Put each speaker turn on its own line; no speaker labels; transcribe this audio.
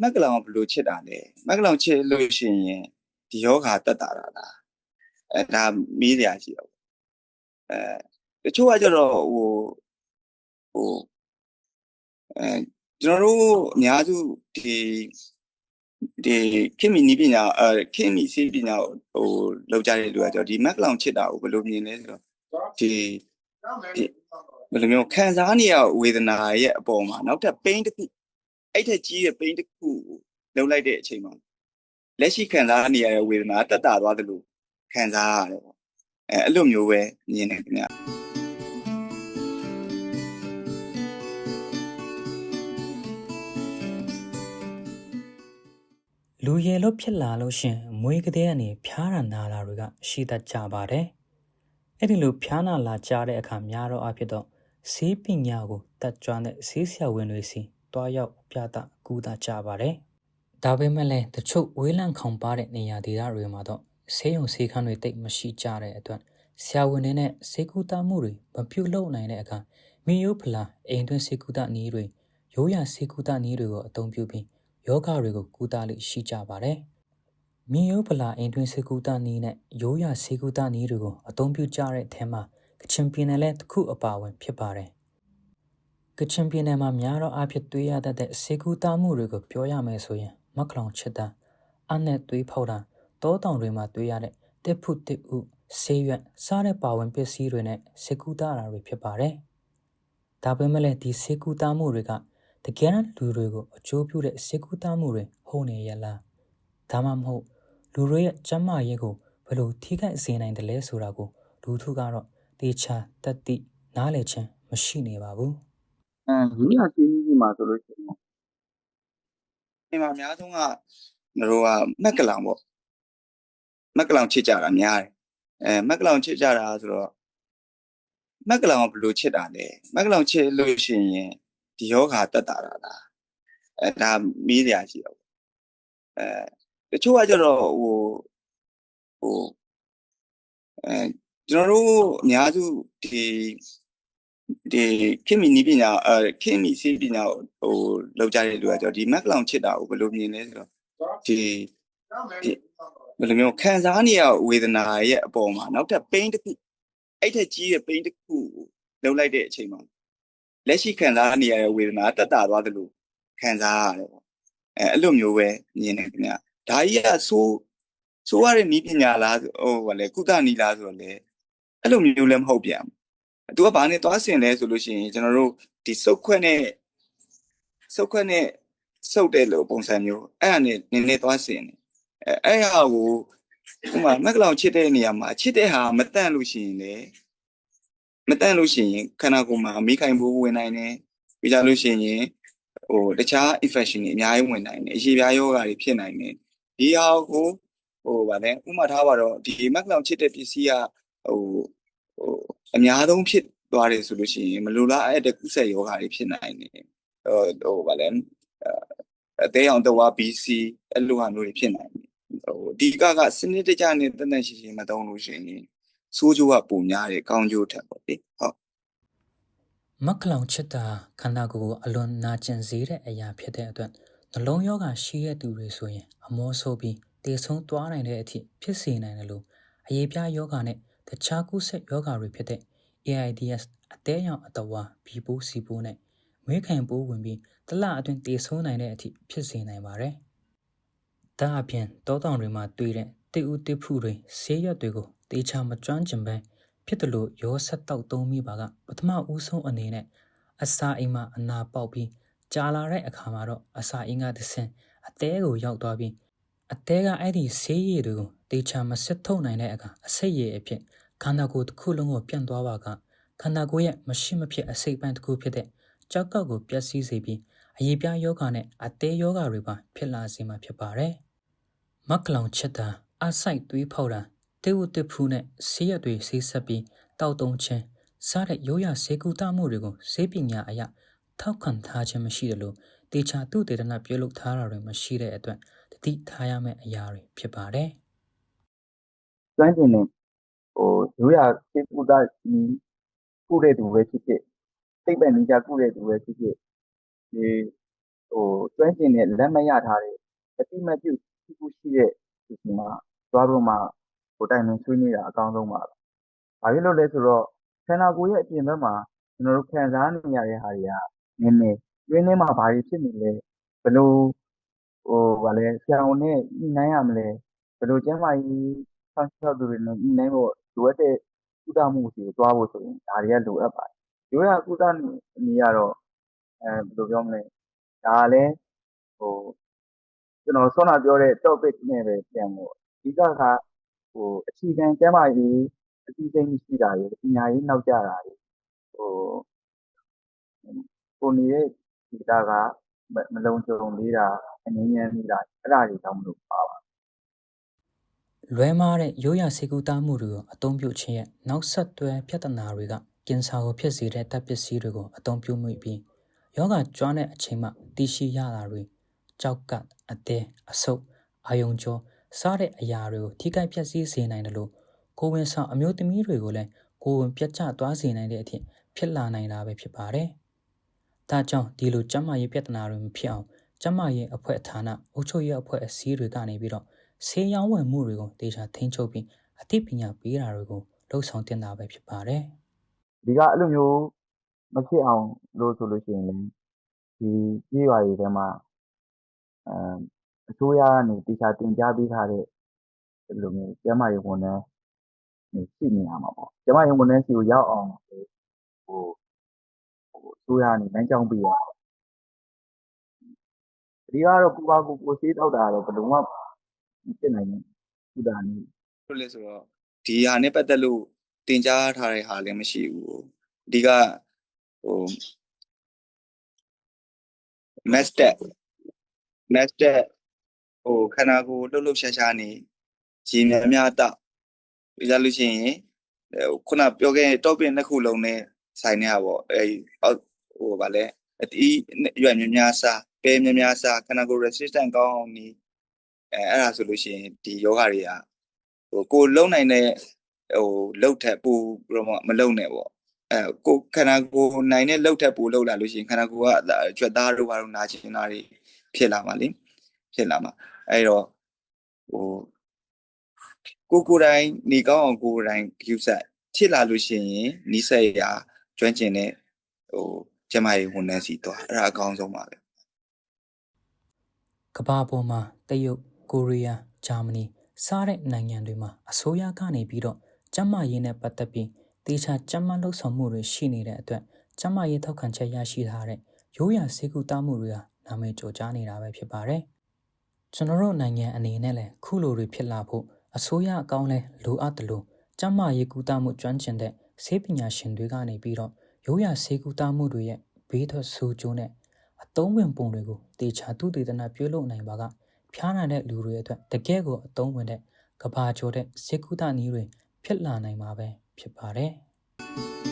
မက်ကလောင်ကဘယ်လိုချစ်တာလဲမက်ကလောင်ချစ်လို့ရှိရင်ဒီယောဂတက်တာလားအဲဒါမေးစရာရှိတော့အဲတချို့ကကျတော့ဟိုဟိုအဲကျွန်တော်တို့အများစုဒီဒီခင်မီနီးပညာအဲခင်မီစီးပညာဟိုလောက်ကြတဲ့လူကကျတော့ဒီမက်ကလောင်ချစ်တာကိုဘယ်လိုမြင်လဲဆိုတော့ဒီဒီဘယ်လိုမျိုးခံစားနေရဝေဒနာရဲ့အပေါ်မှာနောက်ထပ် pain တစ်ခု အဲ့ထက်ကြီးတဲ့ pain တစ်ခုကိုလုံလိုက်တဲ့အချိန်မှာလက်ရှိခံစားနေရတဲ့ဝေဒနာတက်တာသွားတယ်လို့ခံစားရတယ်ပေါ့အဲအဲ့လိုမျိုးပဲမြင်တယ်ခင်ဗျာ
လူရည်လို့ဖြစ်လာလို့ရှရင်မွေးကလေးကနေဖျားတာနာတာတွေကရှိတတ်ကြပါတယ်။အဲ့ဒီလိုဖျားနာလာကြတဲ့အခါများတော့အဖြစ်တော့ဆေးပညာကိုတတ်ကြွတဲ့ဆေးဆရာဝန်တွေစီ တွားရောက်ပြသကူတာကြပါတယ်။ဒါပေမဲ့လည်းတချို့ဝေးလံခေါင်ပါတဲ့နေရာဒေသတွေမှာတော့ဆေးရုံဆေးခန်းတွေတိတ်မရှိကြတဲ့အတွက်ဆရာဝန်တွေနဲ့ဆေးကူတာမှုတွေမပြုတ်လုပ်နိုင်တဲ့အခါမီယိုဖလာအိမ်တွင်းဆေးကူတာနည်းတွေရိုးရာဆေးကူတာနည်းတွေကိုအသုံးပြုပြီးယောဂတွေကိုကုသလိရှိကြပါတယ်။မြင်ရိုးဗလာအိမ်တွင်းစေကူတာနီးနဲ့ရိုးရာစေကူတာနီးတွေကိုအသုံးပြုကြတဲ့အထက်မှာကချင်ပြည်နယ်လည်းတစ်ခုအပါအဝင်ဖြစ်ပါတယ်။ ကချင်ပြည်နယ်မှာများတော့အဖြစ်သွေးရတတ်တဲ့စေကူတာမှုတွေကိုပြောရမယ်ဆိုရင်မက်ခလောင်ချစ်တာအနဲ့သွေးဖောက်တာတောတောင်တွေမှာသွေးရတဲ့တစ်ဖုတစ်ဥဆေးရွက်စားတဲ့ပါဝင်ပစ္စည်းတွေနဲ့စေကူတာတာတွေဖြစ်ပါတယ်။ဒါပေမဲ့လည်းဒီစေကူတာမှုတွေကတကယ်လူတွေကိုအကျိုးပြုတဲ့စေကူတာမှုတွေဟုတ်နေရလားဒါမှမဟုတ်လူတွေရဲ့ကျန်းမာရေးကိုဘယ်လိုထိခိုက်စေနိုင်တယ်လဲဆိုတာကိုလူထုကတော့တေချာတက်တိနားလည်ခြင်းမရှိနေပါဘူး
အဲဒီဟာစီးနီးကြီးမှာဆိုလို့ရှိရင်ဒီမှာအများဆုံးကတို့ကမက်ကလောင်ပေါ့မက်ကလောင်ချစ်ကြတာများတယ်အဲမက်ကလောင်ချစ်ကြတာဆိုတော့မက်ကလောင်ကဘယ်လိုချစ်တာလဲမက်ကလောင်ချစ်လို့ရှိရင်ဒီယောဂတက်တာလားအဲဒါမေးစရာရှိတော့အဲတချို့ကကျတော့ဟိုဟိုအဲကျွန်တော်တို့အများစုဒီ ဒီခင်မီနီးပညာအဲခင်မီစီးပညာဟိုလောက်ကြတဲ့လူကကျတော့ဒီမက်ကလောင်ချစ်တာကိုဘယ်လိုမြင်လဲဆိုတော့ဒီဒီဘယ်လိုမျိုးခံစားနေရဝေဒနာရဲ့အပေါ်မှာနောက်ထပ် pain တစ်ခုအဲ့ထက်ကြီးတဲ့ pain တစ်ခုကိုလုံလိုက်တဲ့အချိန်မှာလက်ရှိခံစားနေရတဲ့ဝေဒနာတက်တာသွားတယ်လို့ခံစားရတယ်ပေါ့အဲအဲ့လိုမျိုးပဲမြင်တယ်ခင်ဗျဒါကြီးကဆိုးဆိုးရတဲ့နီးပညာလားဟိုဗာလေကုသနီလားဆိုတော့လေအဲ့လိုမျိုးလည်းမဟုတ်ပြန်ဘူး သူကဘာနဲ့သွားဆင်လဲဆိုလို့ရှိရင်ကျွန်တော်တို့ဒီစုတ်ခွက်နဲ့စုတ်ခွက်နဲ့စုတ်တယ်လို့ပုံစံမျိုးအဲ့ဒါနဲ့နည်းနည်းသွားဆင်တယ်အဲအဲ့ဟာကိုဥမာမက်ကလောင်ချစ်တဲ့နေရာမှာချစ်တဲ့ဟာမတန့်လို့ရှိရင်လေမတန့်လို့ရှိရင်ခန္ဓာကိုယ်မှာမိခိုင်ဘူးဝင်နိုင်တယ်ပြီးကြလို့ရှိရင်ဟိုတခြား infection တွေအများကြီးဝင်နိုင်တယ်အရေပြားယောဂါတွေဖြစ်နိုင်တယ်ဒီဟာကိုဟိုဗာလဲဥမာထားပါတော့ဒီမက်ကလောင်ချစ်တဲ့ပစ္စည်းကဟို ဟိုအများဆုံးဖြစ်သွားတယ်ဆိုလို့ရှိရင်မလိုလားအဲ့တဲ့ကုဆက်ယောဂါတွေဖြစ်နိုင်တယ်ဟိုဟိုဗာလဲအသေးအောင်တဝါ BC အဲ့လိုဟာမျိုးတွေဖြစ်နိုင်တယ်ဟိုဒီကကစနစ်တကျနဲ့တသက်ရှိရှိမသုံးလို့ရှိရင်ဆိုးကျိုးကပုံများတယ်ကောင်းကျိုးထက်ပေါ့လေဟုတ်
မက်ခလောင်ချစ်တာခန္ဓာကိုယ်ကိုအလွန်နာကျင်စေတဲ့အရာဖြစ်တဲ့အတွက်နှလုံးရောဂါရှိတဲ့သူတွေဆိုရင်အမောဆိုးပြီးတေဆုံးသွားနိုင်တဲ့အထိဖြစ်စေနိုင်တယ်လို့အရေးပြားယောဂါနဲ့ တခြားကုဆက်ယောဂါတွေဖြစ်တဲ့ AIDS အသေးရောင်အတဝါဘီပိုးစီပိုးနဲ့မွေးခံပိုးဝင်ပြီးတလအတွင်းတေဆုံးနိုင်တဲ့အထိဖြစ်စေနိုင်ပါတယ်။ဒါအပြင်တောတောင်တွေမှာတွေ့တဲ့တိဥတိဖုတွေဆေးရွက်တွေကိုတေချာမကျွမ်းကျင်ပဲဖြစ်တယ်လို့ရောဆက်တောက်သုံးမိပါကပထမဦးဆုံးအနေနဲ့အစာအိမ်မှာအနာပေါက်ပြီးကြာလာတဲ့အခါမှာတော့အစာအိမ်ကသစင်အသေးကိုရောက်သွားပြီးအသေးကအဲ့ဒီဆေးရည်တွေကို တေချာမစစ်ထုတ်နိုင်တဲ့အခါအဆိပ်ရည်အဖြစ်ခန္ဓာကိုယ်တစ်ခုလုံးကိုပြန့်သွားပါကခန္ဓာကိုယ်ရဲ့မရှိမဖြစ်အစိတ်ပိုင်းတစ်ခုဖြစ်တဲ့ကြောက်ကောက်ကိုပျက်စီးစေပြီးအရေးပြားယောဂနဲ့အသေးယောဂတွေပါဖြစ်လာစေမှာဖြစ်ပါတယ်။မက်ကလောင်ချက်တာအဆိုင်သွေးဖောက်တာတေဝတဖူးနဲ့ဆေးရတွေဆေးဆက်ပြီးတောက်တုံးခြင်းစားတဲ့ရိုးရာဆေးကူတမှုတွေကိုဆေးပညာအရထောက်ခံထားခြင်းမရှိတယ်လို့တေချာသူတေသနာပြုလုပ်ထားတာတွေမရှိတဲ့အတွက်တတိထားရမယ့်အရာတွေဖြစ်ပါတယ်
ကျွမ်းကျင်တဲ့ဟိုရိုးရာစေကုသဒီကုတဲ့သူပဲဖြစ်ဖြစ်စိတ်ပဲနေကြကုတဲ့သူပဲဖြစ်ဖြစ်ဒီ
ဟိုကျွမ်းကျင်တဲ့လက်မရထားတဲ့အတိမပြုတ်ခုရှိတဲ့ဒီစီမှာသွားပြီးမှဟိုတိုင်ပင်ဆွေးနွေးတာအကောင်းဆုံးပါပဲ။ဘာဖြစ်လို့လဲဆိုတော့ခန္ဓာကိုယ်ရဲ့အပြင်ဘက်မှာကျွန်တော်တို့ခံစားနေရတဲ့ဟာတွေကနည်းနည်းတွင်းထဲမှာဘာတွေဖြစ်နေလဲဘယ်လိုဟိုဗာလဲဆရာဝန်နဲ့ညှိနှိုင်းရမလဲဘယ်လိုကျန်းမာရေး ဆောက်ရှောက်သူတွေနဲ့ညှိနှိုင်းဖို့လိုအပ်တဲ့ကုသမှုစီကိုသွားဖို့ဆိုရင်ဒါတွေကလိုအပ်ပါတယ်။ရိုးရာကုသမှုအနည်းကတော့အဲဘယ်လိုပြောမလဲဒါကလည်းဟိုကျွန်တော်ဆွမ်းနာပြောတဲ့ topic နဲ့ပဲပြန်ဖို့အဓိကကဟိုအခြေခံကျန်းမာရေးအသိစိတ်ရှိတာတွေပညာရေးနောက်ကျတာတွေဟိုကိုနေတဲ့ဒီတာကမလုံခြုံသေးတာအငြင်းရမ်းနေတာအဲ့ဒါတွေတောင်းမလို့ပါပါ
လွဲမားတဲ့ရိုးရာစေကူတာမှုတွေကိုအသုံးပြုခြင်းရဲ့နောက်ဆက်တွဲပြဿနာတွေကကင်ဆာကိုဖြစ်စေတဲ့တပ်ပစ္စည်းတွေကိုအသုံးပြုမိပြီးယောဂကျွမ်းတဲ့အချိန်မှတည်ရှိရတာတွေကြောက်ကပ်အသေးအဆုပ်အာယုံကြောစားတဲ့အရာတွေကိုထိခိုက်ပျက်စီးစေနိုင်တယ်လို့ကိုဝင်ဆောင်အမျိုးသမီးတွေကိုလည်းကိုဝင်ပြတ်ကျသွားစေနိုင်တဲ့အဖြစ်ဖြစ်လာနိုင်တာပဲဖြစ်ပါတယ်။ဒါကြောင့်ဒီလိုကျန်းမာရေးပြဿနာတွေမဖြစ်အောင်ကျန်းမာရေးအဖွဲ့ဌာနအုပ်ချုပ်ရေးအဖွဲ့အစည်းတွေကနေပြီးတော့ ဆေးရောင်းဝယ်မှုတွေကိုတေချာထိန်းချုပ်ပြီးအသိပညာပေးတာတွေကိုလှုပ်ဆောင်တင်တာပဲဖြစ်ပါတယ်။
ဒီကအဲ့လိုမျိုးမဖြစ်အောင်လို့ဆိုလို့ရှိရင်လည်းဒီကြေးရွာတွေထဲမှာအမ်အစိုးရကနေတေချာတင် जा ပေးထားတဲ့အဲ့လိုမျိုးကျန်းမာရေးဝန်ထမ်းတွေရှိနေရမှာပေါ့ကျန်းမာရေးဝန်ထမ်းစီကိုရောက်အောင်ဟိုဟိုအစိုးရကနေလမ်းကြောင်းပေးရအောင်အဓိကတော့ကိုပါကိုကိုစေးတောက်တာတော့ဘယ်လိုမှမ ဖြစ်နိုင်ဘူးကုသနည်း
လို့လဲဆိုတော့ဒီဟာနဲ့ပတ်သက်လို့တင် जा ထားတဲ့ဟာလည်းမရှိဘူးအဓိကဟို master master ဟိုခန္ဓာကိုယ်လှုပ်လှုပ်ရှားရှားနေရေများများတောက်ပြီးကြလို့ရှိရင်ဟိုခုနပြောခဲ့တဲ့ topic နှစ်ခုလုံးနဲ့ဆိုင်နေတာပေါ့အဲအောက်ဟိုဗာလဲအတီးရွက်များများစားပဲများများစားခန္ဓာကိုယ် resistant ကောင်းအောင်နေ အဲအဲ့ဒါဆိုလို့ရှိရင်ဒီယောဂတွေကဟိုကိုယ်လုံနိုင်တဲ့ဟိုလှုပ်ထက်ပူပြီးတော့မှမလုံနဲ့ပေါ့အဲကိုယ်ခန္ဓာကိုယ်နိုင်တဲ့လှုပ်ထက်ပူလှုပ်လာလို့ရှိရင်ခန္ဓာကိုယ်ကကြွက်သားတို့ဘာလို့နာကျင်တာတွေဖြစ်လာမှာလေဖြစ်လာမှာအဲ့တော့ဟိုကိုကိုယ်တိုင်နေကောင်းအောင်ကိုယ်တိုင်ယူဆက်ဖြစ်လာလို့ရှိရင်နီးစက်ရာကျွမ်းကျင်တဲ့ဟိုကျမကြီးဝန်ထမ်းစီသွားအဲ့ဒါအကောင်းဆုံးပါပဲ
ကမ္ဘာပေါ်မှာတရုတ် ကိုရီးယားဂျာမနီစတဲ့နိုင်ငံတွေမှာအစိုးရကနေပြီးတော့ကျန်းမာရေးနဲ့ပတ်သက်ပြီးတေချာကျန်းမာလှုပ်ဆောင်မှုတွေရှိနေတဲ့အတွက်ကျန်းမာရေးထောက်ခံချက်ရရှိထားတဲ့ရိုးရာစေကူတာမှုတွေဟာနာမည်ကျော်ကြားနေတာပဲဖြစ်ပါတယ်။ကျွန်တော်တို့နိုင်ငံအနေနဲ့လည်းခုလိုတွေဖြစ်လာဖို့အစိုးရအကောင်းလဲလိုအပ်တယ်လို့ကျန်းမာရေးကူတာမှုကျွမ်းကျင်တဲ့ဆေးပညာရှင်တွေကနေပြီးတော့ရိုးရာစေကူတာမှုတွေရဲ့ဘေးထွက်ဆိုးကျိုးနဲ့အသုံးဝင်ပုံတွေကိုတေချာသူတည်တနာပြုလုပ်နိုင်ပါက ဖျားနာတဲ့လူတွေအတွက်တကယ့်ကိုအသုံးဝင်တဲ့ကဘာကျော်တဲ့စေကူတာနည်းတွေဖြစ်လာနိုင်မှာပဲဖြစ်ပါတယ်။